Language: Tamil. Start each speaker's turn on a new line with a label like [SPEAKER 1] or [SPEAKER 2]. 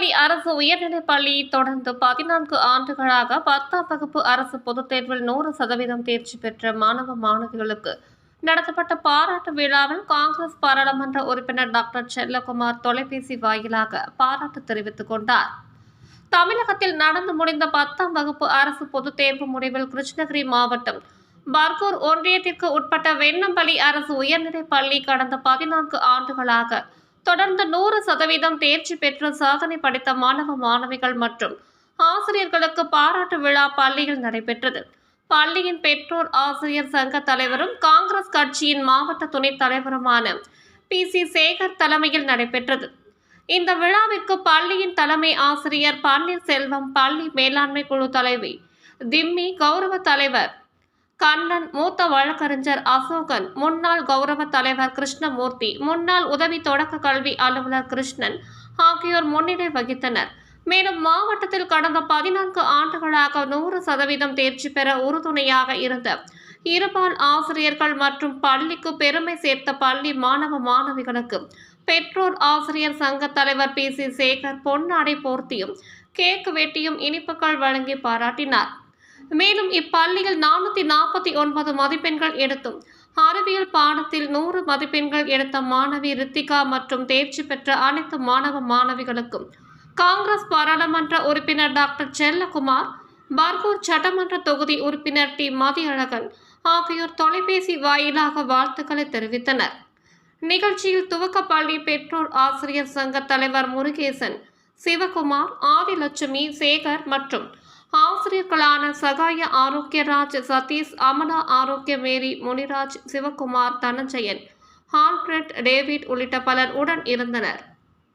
[SPEAKER 1] வெண்ணம்பள்ளி அரசு உயர்நிலைப் பள்ளி தொடர்ந்து பதினான்கு ஆண்டுகளாக பத்தாம் வகுப்பு அரசு பொதுத் தேர்வில் நூறு சதவீதம் தேர்ச்சி பெற்ற மாணவ மாணவிகளுக்கு நடத்தப்பட்ட பாராட்டு விழாவில் காங்கிரஸ் பாராளுமன்ற உறுப்பினர் டாக்டர் செல்லகுமார் தொலைபேசி வாயிலாக பாராட்டு தெரிவித்துக் கொண்டார். தமிழகத்தில் நடந்து முடிந்த பத்தாம் வகுப்பு அரசு பொதுத் தேர்வு முடிவில் கிருஷ்ணகிரி மாவட்டம் பர்கூர் ஒன்றியத்திற்கு உட்பட்ட வெண்ணம்பள்ளி அரசு உயர்நிலைப் பள்ளி கடந்த பதினான்கு ஆண்டுகளாக தொடர்ந்து நூறு சதவீதம் தேர்ச்சி பெற்று சாதனை படைத்த மாணவ மாணவிகள் மற்றும் ஆசிரியர்களுக்கு பாராட்டு விழா பள்ளியில் நடைபெற்றது. பள்ளியின் பெற்றோர் ஆசிரியர் சங்க தலைவரும் காங்கிரஸ் கட்சியின் மாவட்ட துணைத் தலைவருமான பி. சி. சேகர் தலைமையில் நடைபெற்றது. இந்த விழாவிற்கு பள்ளியின் தலைமை ஆசிரியர் பன்னீர்செல்வம் பள்ளி மேலாண்மை குழு தலைவி திம்மி கௌரவ தலைவர் கண்ணன் மூத்த வழக்கறிஞர் அசோகன் முன்னாள் கௌரவ தலைவர் கிருஷ்ணமூர்த்தி முன்னாள் உதவி தொடக்க கல்வி அலுவலர் கிருஷ்ணன் ஆகியோர் முன்னிலை வகித்தனர். மேலும் மாவட்டத்தில் கடந்த பதினான்கு ஆண்டுகளாக நூறு சதவீதம் தேர்ச்சி பெற உறுதுணையாக இருந்த இருபால் ஆசிரியர்கள் மற்றும் பள்ளிக்கு பெருமை சேர்த்த பள்ளி மாணவ மாணவிகளுக்கு பெற்றோர் ஆசிரியர் சங்க தலைவர் பி. சி. சேகர் பொன்னாடை போர்த்தியும் கேக் வெட்டியும் இனிப்புகள் வழங்கி பாராட்டினார். மேலும் இப்பள்ளியில் நானூற்றி நாற்பத்தி ஒன்பது மதிப்பெண்கள் எடுத்தும். அறிவியல் பாடத்தில் நூறு மதிப்பெண்கள் எடுத்த மாணவி ரித்திகா மற்றும் தேர்ச்சி பெற்ற அனைத்து மாணவ மாணவிகளுக்கும். காங்கிரஸ் பாராளுமன்ற உறுப்பினர் டாக்டர் செல்லகுமார் பர்கூர் சட்டமன்ற தொகுதி உறுப்பினர் டி. மதியழகன் ஆகியோர் தொலைபேசி வாயிலாக வாழ்த்துக்களை தெரிவித்தனர். நிகழ்ச்சியில் துவக்கப்பள்ளி பெற்றோர் ஆசிரியர் சங்க தலைவர் முருகேசன் சிவகுமார் ஆதிலட்சுமி சேகர் மற்றும் ஆசிரியர்களான சகாய Arokiyaraj Sathish Amala Arokiya Mary Muniraj Sivakumar Dhananjayan Alfred David உள்ளிட்ட பலர் உடன் இருந்தனர்.